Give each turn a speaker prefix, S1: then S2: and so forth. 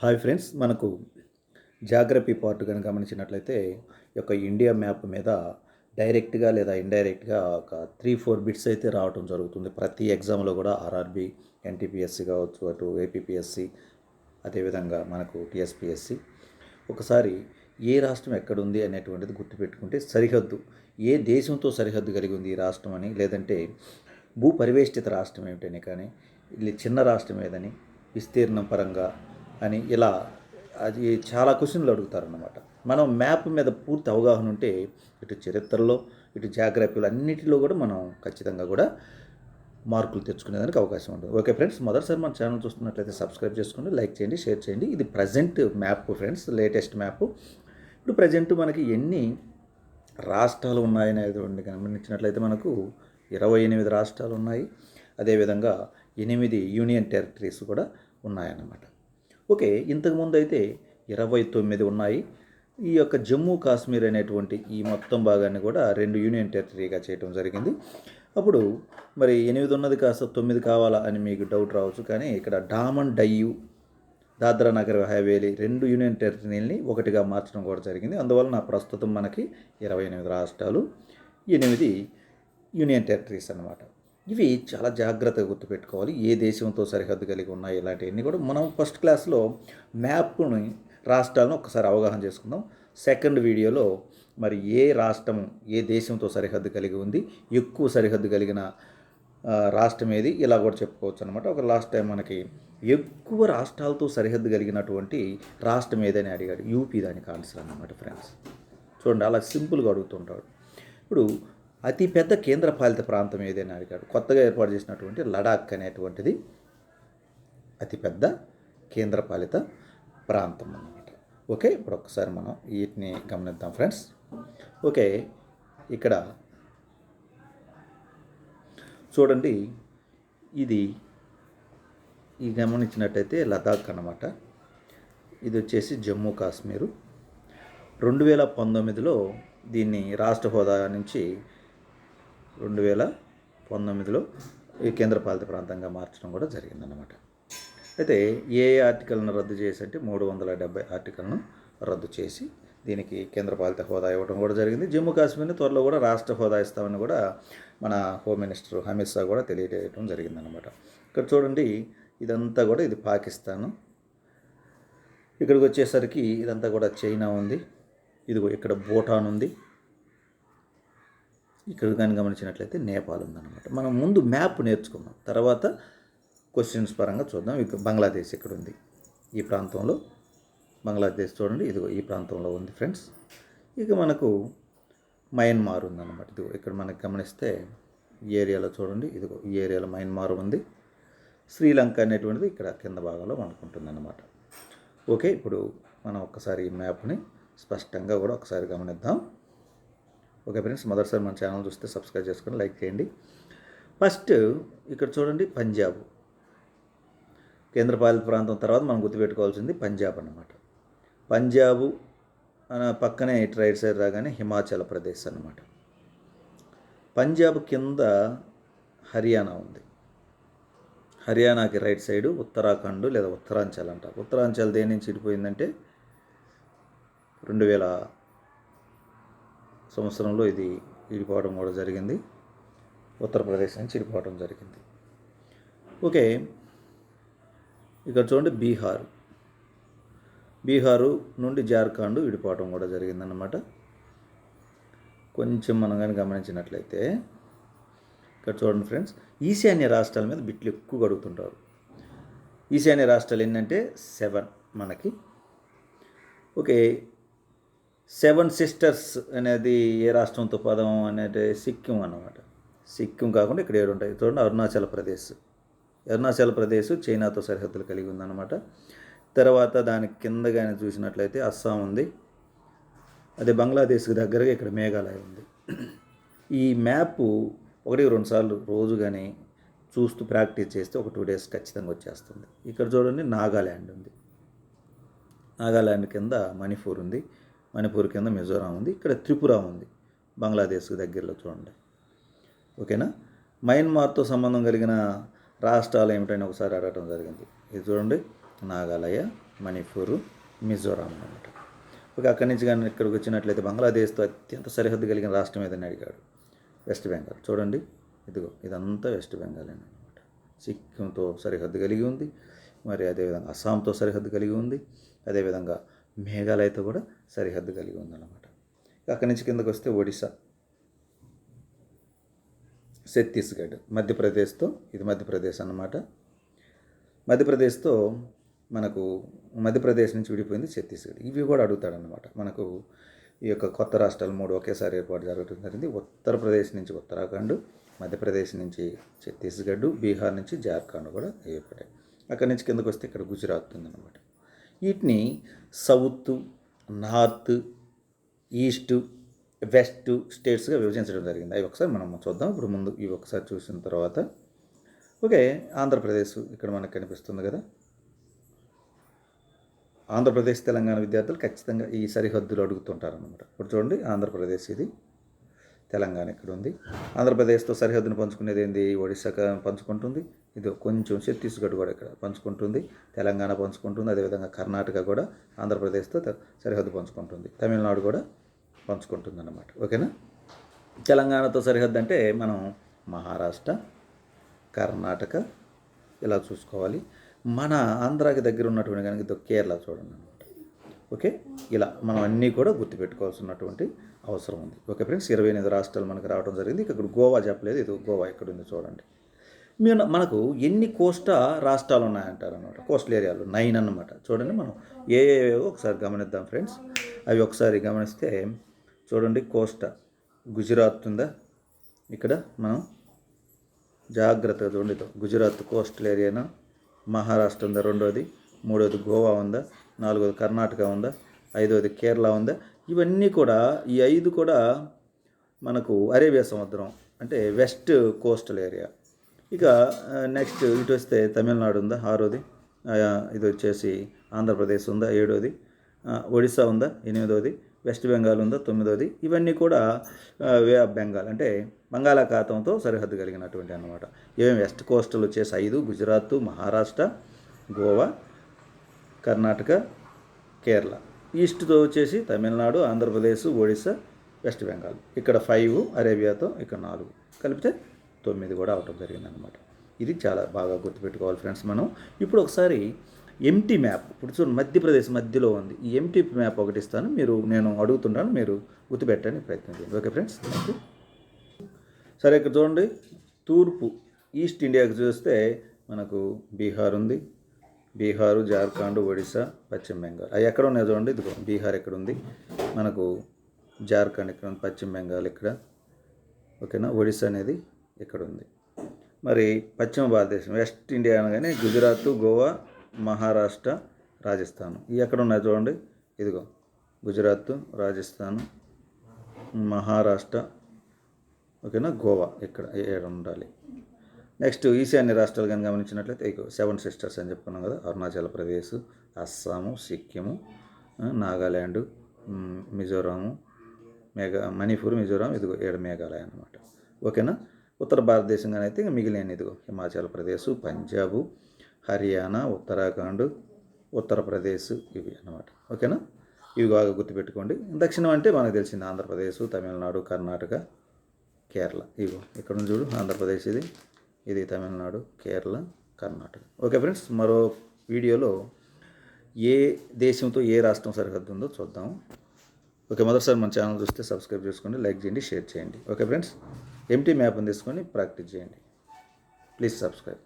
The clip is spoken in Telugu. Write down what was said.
S1: హాయ్ ఫ్రెండ్స్ మనకు జాగ్రఫీ పార్ట్ కనుక గమనించినట్లయితే ఈ యొక్క ఇండియా మ్యాప్ మీద డైరెక్ట్గా లేదా ఇండైరెక్ట్గా ఒక త్రీ ఫోర్ బిట్స్ అయితే రావటం జరుగుతుంది. ప్రతి ఎగ్జామ్లో కూడా ఆర్ఆర్బి ఎన్టీపీఎస్సి కావచ్చు అటు ఏపీపీఎస్సి అదేవిధంగా మనకు టీఎస్పీఎస్సి. ఒకసారి ఏ రాష్ట్రం ఎక్కడుంది అనేటువంటిది గుర్తుపెట్టుకుంటే సరిహద్దు. ఏ దేశంతో సరిహద్దు కలిగి ఉంది ఈ రాష్ట్రం అని? లేదంటే భూ పరివేష్టిత రాష్ట్రం ఏమిటని కానీ ఇది చిన్న రాష్ట్రం ఏదని విస్తీర్ణం పరంగా అని ఇలా అది చాలా క్వశ్చన్లు అడుగుతారన్నమాట. మనం మ్యాప్ మీద పూర్తి అవగాహన ఉంటే ఇటు చరిత్రలో ఇటు జాగ్రఫీలు అన్నిటిలో కూడా మనం ఖచ్చితంగా కూడా మార్కులు తెచ్చుకునేదానికి అవకాశం ఉంటుంది. ఓకే ఫ్రెండ్స్ మొదటిసారి మన ఛానల్ చూస్తున్నట్లయితే సబ్స్క్రైబ్ చేసుకోండి లైక్ చేయండి షేర్ చేయండి. ఇది present map friends latest map. ఇప్పుడు ప్రజెంట్ మనకి ఎన్ని రాష్ట్రాలు ఉన్నాయనేది గమనించినట్లయితే మనకు ఇరవై ఎనిమిది రాష్ట్రాలు ఉన్నాయి. అదేవిధంగా ఎనిమిది యూనియన్ టెరిటరీస్ కూడా ఉన్నాయన్నమాట. ఓకే ఇంతకుముందు అయితే ఇరవై తొమ్మిది ఉన్నాయి. ఈ యొక్క జమ్మూ కాశ్మీర్ అనేటువంటి ఈ మొత్తం భాగాన్ని కూడా రెండు యూనియన్ టెరిటరీగా చేయడం జరిగింది. అప్పుడు మరి ఎనిమిది ఉన్నది కాస్త తొమ్మిది కావాలా అని మీకు డౌట్ రావచ్చు. కానీ ఇక్కడ డామన్ డయ్యు దాద్రా నగర్ హైవేలీ రెండు యూనియన్ టెరిటరీని ఒకటిగా మార్చడం కూడా జరిగింది. అందువలన ప్రస్తుతం మనకి ఇరవై ఎనిమిది రాష్ట్రాలు ఎనిమిది యూనియన్ టెరిటరీస్ అన్నమాట. ఇవి చాలా జాగ్రత్తగా గుర్తుపెట్టుకోవాలి. ఏ దేశంతో సరిహద్దు కలిగి ఉన్నాయి ఇలాంటివన్నీ కూడా మనం ఫస్ట్ క్లాస్లో మ్యాప్ని రాష్ట్రాలను ఒకసారి అవగాహన చేసుకుందాం. సెకండ్ వీడియోలో మరి ఏ రాష్ట్రం ఏ దేశంతో సరిహద్దు కలిగి ఉంది ఎక్కువ సరిహద్దు కలిగిన రాష్ట్రం ఏది ఇలా కూడా చెప్పుకోవచ్చు అనమాట ఒక లాస్ట్ టైం మనకి ఎక్కువ రాష్ట్రాలతో సరిహద్దు కలిగినటువంటి రాష్ట్రం ఏదని అడిగాడు. యూపీ దానికి ఆన్సర్ అన్నమాట ఫ్రెండ్స్. చూడండి అలా సింపుల్గా అడుగుతుంటాడు. ఇప్పుడు అతి పెద్ద కేంద్రపాలిత ప్రాంతం ఏదైనా అడిగాడు. కొత్తగా ఏర్పాటు చేసినటువంటి లడాక్ అనేటువంటిది అతిపెద్ద కేంద్రపాలిత ప్రాంతం అన్నమాట. ఓకే ఇప్పుడు ఒకసారి మనం వీటిని గమనిద్దాం ఫ్రెండ్స్. ఓకే ఇక్కడ చూడండి ఇది ఈ గమనించినట్టయితే లదాఖ్ అన్నమాట. ఇది వచ్చేసి జమ్మూ కాశ్మీరు. రెండు వేల పంతొమ్మిదిలో దీన్ని రాష్ట్ర హోదా నుంచి రెండు వేల పంతొమ్మిదిలో ఈ కేంద్రపాలిత ప్రాంతంగా మార్చడం కూడా జరిగిందన్నమాట. అయితే ఏ ఆర్టికల్ను రద్దు చేసి అంటే మూడు వందల డెబ్బై ఆర్టికల్ను రద్దు చేసి దీనికి కేంద్రపాలిత హోదా ఇవ్వడం కూడా జరిగింది. జమ్మూ కాశ్మీర్ని త్వరలో కూడా రాష్ట్ర హోదా ఇస్తామని కూడా మన హోమ్ మినిస్టర్ అమిత్ షా కూడా తెలియజేయడం జరిగిందనమాట ఇక్కడ చూడండి ఇదంతా కూడా ఇది పాకిస్తాను. ఇక్కడికి వచ్చేసరికి ఇదంతా కూడా చైనా ఉంది. ఇదిగో ఇక్కడ భూటాన్ ఉంది. ఇక్కడ కానీ గమనించినట్లయితే నేపాల్ ఉందన్నమాట. మనం ముందు మ్యాప్ నేర్చుకుందాం. తర్వాత క్వశ్చన్స్ పరంగా చూద్దాం. ఇక బంగ్లాదేశ్ ఇక్కడ ఉంది ఈ ప్రాంతంలో బంగ్లాదేశ్ చూడండి. ఇదిగో ఈ ప్రాంతంలో ఉంది ఫ్రెండ్స్. ఇక మనకు మయన్మార్ ఉందన్నమాట. ఇదిగో ఇక్కడ మనకు గమనిస్తే ఈ ఏరియాలో చూడండి. ఇదిగో ఈ ఏరియాలో మయన్మార్ ఉంది. శ్రీలంక అనేటువంటిది ఇక్కడ కింద భాగంలో మనకు ఉంటుందన్నమాట ఓకే ఇప్పుడు మనం ఒక్కసారి ఈ మ్యాప్ని స్పష్టంగా కూడా ఒకసారి గమనిద్దాం. ఓకే ఫ్రెండ్స్ మొదటిసారి మన ఛానల్ చూస్తే సబ్స్క్రైబ్ చేసుకొని లైక్ చేయండి. ఫస్ట్ ఇక్కడ చూడండి పంజాబ్. కేంద్రపాలిత ప్రాంతం తర్వాత మనం గుర్తుపెట్టుకోవాల్సింది పంజాబ్ అన్నమాట. పంజాబు అన పక్కనే ఇటు రైట్ సైడ్ రాగానే హిమాచల్ ప్రదేశ్ అన్నమాట. పంజాబ్ కింద హర్యానా ఉంది. హర్యానాకి రైట్ సైడు ఉత్తరాఖండ్ లేదా ఉత్తరాంచల్ అంట ఉత్తరాంచల్ దేని నుంచి ఇడిపోయిందంటే రెండు వేల సంవత్సరంలో ఇది ఇడిపోవడం కూడా జరిగింది. ఉత్తరప్రదేశ్ నుంచి ఇడిపోవడం జరిగింది. ఓకే. ఇక్కడ చూడండి బీహార్. బీహారు నుండి జార్ఖండ్ విడిపోవడం కూడా జరిగిందన్నమాట. కొంచెం మనం కానీ గమనించినట్లయితే ఇక్కడ చూడండి ఫ్రెండ్స్ ఈశాన్య రాష్ట్రాల మీద బిట్లు ఎక్కువ అడుగుతుంటారు ఈశాన్య రాష్ట్రాలు ఏంటంటే సెవెన్ మనకి. ఓకే. సెవెన్ సిస్టర్స్ అనేది ఏ రాష్ట్రంతో పదం అనేది సిక్కిం అన్నమాట. సిక్కిం కాకుండా ఇక్కడ ఏడు ఉంటాయి. చూడండి అరుణాచల్ ప్రదేశ్. అరుణాచల్ ప్రదేశ్ చైనాతో సరిహద్దులు కలిగి ఉందన్నమాట. తర్వాత దాని కింద కానీ చూసినట్లయితే అస్సాం ఉంది. అదే బంగ్లాదేశ్కి దగ్గరగా ఇక్కడ మేఘాలయ ఉంది. ఈ మ్యాప్ ఒకటి రెండు సార్లు రోజు కానీ చూస్తూ ప్రాక్టీస్ చేస్తే ఒక టూ డేస్ ఖచ్చితంగా వచ్చేస్తుంది. ఇక్కడ చూడండి నాగాల్యాండ్ ఉంది. నాగాల్యాండ్ కింద మణిపూర్ ఉంది. మణిపూర్ కింద మిజోరాం ఉంది ఇక్కడ త్రిపుర ఉంది బంగ్లాదేశ్కి దగ్గరలో చూడండి. ఓకేనా? మయన్మార్తో సంబంధం కలిగిన రాష్ట్రాలు ఏమిటని ఒకసారి అడగటం జరిగింది. ఇది చూడండి నాగాలయ మణిపూర్ మిజోరాం అనమాట ఓకే అక్కడి నుంచి కానీ ఇక్కడికి వచ్చినట్లయితే బంగ్లాదేశ్తో అత్యంత సరిహద్దు కలిగిన రాష్ట్రం ఏదని అడిగాడు వెస్ట్ బెంగాల్. చూడండి ఇదిగో ఇదంతా వెస్ట్ బెంగాల్ అనమాట సిక్కింతో సరిహద్దు కలిగి ఉంది మరి అదేవిధంగా అస్సాంతో సరిహద్దు కలిగి ఉంది అదేవిధంగా మేఘాలయతో కూడా సరిహద్దు కలిగి ఉందన్నమాట. అక్కడి నుంచి కిందకు వస్తే ఒడిశా. ఛత్తీస్గఢ్ మధ్యప్రదేశ్తో ఇది మధ్యప్రదేశ్ అన్నమాట. మధ్యప్రదేశ్తో మనకు మధ్యప్రదేశ్ నుంచి విడిపోయింది ఛత్తీస్గఢ్. ఇవి కూడా అడుగుతాడనమాట మనకు ఈ యొక్క కొత్త రాష్ట్రాలు మూడు ఒకేసారి ఏర్పాటు జరగడం జరిగింది. ఉత్తరప్రదేశ్ నుంచి ఉత్తరాఖండ్ మధ్యప్రదేశ్ నుంచి ఛత్తీస్గఢ్ బీహార్ నుంచి జార్ఖండ్ కూడా ఏర్పడాయి అక్కడి నుంచి కిందకు వస్తే ఇక్కడ గుజరాత్ ఉందన్నమాట. వీటిని సౌత్ నార్త్ ఈస్ట్ వెస్ట్ స్టేట్స్గా విభజించడం జరిగింది. అవి ఒకసారి మనం చూద్దాం. ఇప్పుడు ముందు ఇవి ఒకసారి చూసిన తర్వాత. ఓకే ఆంధ్రప్రదేశ్ ఇక్కడ మనకు కనిపిస్తుంది కదా. ఆంధ్రప్రదేశ్ తెలంగాణ విద్యార్థులు ఖచ్చితంగా ఈ సరిహద్దులు అడుగుతుంటారు అనమాట ఇప్పుడు చూడండి ఆంధ్రప్రదేశ్ ఇది. తెలంగాణ ఇక్కడ ఉంది ఆంధ్రప్రదేశ్తో సరిహద్దును పంచుకునేది ఏంది? ఒడిశా పంచుకుంటుంది. ఇది కొంచెం ఛత్తీస్గఢ్ కూడా ఇక్కడ పంచుకుంటుంది తెలంగాణ పంచుకుంటుంది అదేవిధంగా కర్ణాటక కూడా ఆంధ్రప్రదేశ్తో సరిహద్దు పంచుకుంటుంది తమిళనాడు కూడా పంచుకుంటుంది అన్నమాట ఓకేనా? తెలంగాణతో సరిహద్దు అంటే మనం మహారాష్ట్ర కర్ణాటక ఇలా చూసుకోవాలి. మన ఆంధ్రాకి దగ్గర ఉన్నటువంటి కనుక ఇది కేరళ చూడండి అనమాట ఓకే? ఇలా మనం అన్నీ కూడా గుర్తుపెట్టుకోవాల్సినటువంటి అవసరం ఉంది. Okay friends? ఇరవై ఎనిమిది రాష్ట్రాలు మనకు రావడం జరిగింది. ఇక్కడ గోవా చెప్పలేదు. ఇది గోవా ఇక్కడ ఉంది చూడండి. మీరు మనకు ఎన్ని కోస్టా రాష్ట్రాలు ఉన్నాయంటారు అనమాట కోస్టల్ ఏరియాలు నైన్ అన్నమాట. చూడండి మనం ఏ ఒకసారి గమనిద్దాం ఫ్రెండ్స్. అవి ఒకసారి గమనిస్తే చూడండి కోస్టా. గుజరాత్ ఉందా? ఇక్కడ మనం జాగ్రత్తగా చూడండి గుజరాత్ కోస్టల్ ఏరియానా? మహారాష్ట్ర ఉందా? రెండోది. మూడోది గోవా ఉందా? నాలుగోది కర్ణాటక ఉందా? ఐదోది కేరళ ఉందా? ఇవన్నీ కూడా ఈ ఐదు కూడా మనకు అరేబియా సముద్రం అంటే వెస్ట్ కోస్టల్ ఏరియా. ఇక నెక్స్ట్ ఇటు వస్తే తమిళనాడు ఉందా? ఆరోది. ఇది వచ్చేసి ఆంధ్రప్రదేశ్ ఉందా? ఏడోది. ఒడిస్సా ఒడిశా ఉందా? ఎనిమిదోది. వెస్ట్ బెంగాల్ ఉందా? తొమ్మిదోది. ఇవన్నీ కూడా వే ఆఫ్ బెంగాల్ అంటే బంగాళాఖాతంతో సరిహద్దు కలిగినటువంటి అన్నమాట. ఏమేమి వెస్ట్ కోస్టల్ వచ్చేసి ఐదు గుజరాత్ మహారాష్ట్ర గోవా కర్ణాటక కేరళ. ఈస్ట్తో వచ్చేసి తమిళనాడు ఆంధ్రప్రదేశ్ ఒడిశా వెస్ట్ బెంగాల్. ఇక్కడ ఫైవ్ అరేబియాతో ఇక్కడ నాలుగు. కలిపితే తొమ్మిది కూడా అవటం జరిగింది అనమాట ఇది చాలా బాగా గుర్తుపెట్టుకోవాలి ఫ్రెండ్స్ మనం. ఇప్పుడు ఒకసారి ఎంటీ మ్యాప్ ఇప్పుడు చూడండి మధ్యప్రదేశ్ మధ్యలో ఉంది. ఈ ఎంటీ మ్యాప్ ఒకటి ఇస్తాను. మీరు నేను అడుగుతున్నాను మీరు గుర్తుపెట్టడానికి ప్రయత్నం చేయండి. ఓకే ఫ్రెండ్స్ సరే ఇక్కడ చూడండి. తూర్పు ఈస్ట్ ఇండియాకి చూస్తే మనకు బీహార్ ఉంది. బీహారు జార్ఖండ్ ఒడిశా పశ్చిమ బెంగాల్. అవి ఎక్కడ ఉన్నాయి చూడండి? ఇదిగో బీహార్ ఎక్కడ ఉంది? మనకు జార్ఖండ్ ఇక్కడ ఉంది? పశ్చిమ బెంగాల్ ఇక్కడ ఓకేనా? ఒడిశా అనేది ఇక్కడ ఉంది మరి పశ్చిమ భారతదేశం వెస్ట్ ఇండియా అనగానే గుజరాత్ గోవా మహారాష్ట్ర రాజస్థాన్. ఇవి ఎక్కడ ఉన్నాయి చూడండి. ఇదిగో గుజరాత్ రాజస్థాన్ మహారాష్ట్ర ఓకేనా? గోవా ఇక్కడ ఏడు ఉండాలి. నెక్స్ట్ ఈశాన్య రాష్ట్రాలు కానీ గమనించినట్లయితే ఇక సెవెన్ సిస్టర్స్ అని చెప్పుకున్నాం కదా అరుణాచల్ ప్రదేశ్ అస్సాము సిక్కిము నాగాల్యాండ్ మిజోరాము మేఘ మణిపూర్ మిజోరాం ఇదిగో ఏడు మేఘాలయ అన్నమాట. ఓకేనా? ఉత్తర భారతదేశం కానీ అయితే మిగిలిన ఇదిగో హిమాచల్ ప్రదేశ్ పంజాబ్ హర్యానా ఉత్తరాఖండ్ ఉత్తరప్రదేశ్ ఇవి అన్నమాట. ఓకేనా? ఇవి బాగా గుర్తుపెట్టుకోండి. దక్షిణం అంటే మనకు తెలిసింది ఆంధ్రప్రదేశ్ తమిళనాడు కర్ణాటక కేరళ. ఇగో ఇక్కడ చూడు ఆంధ్రప్రదేశ్ ఇది ఇది తమిళనాడు కేరళ కర్ణాటక. ఓకే ఫ్రెండ్స్ మరో వీడియోలో ఏ దేశంతో ఏ రాష్ట్రం సరిహద్దు ఉందో చూద్దాం. ఓకే మొదటిసారి మన ఛానల్ చూస్తే సబ్స్క్రైబ్ చేసుకోండి లైక్ చేయండి షేర్ చేయండి. Okay friends? ఎంటీ మ్యాప్ని తీసుకొని ప్రాక్టీస్ చేయండి. Please subscribe.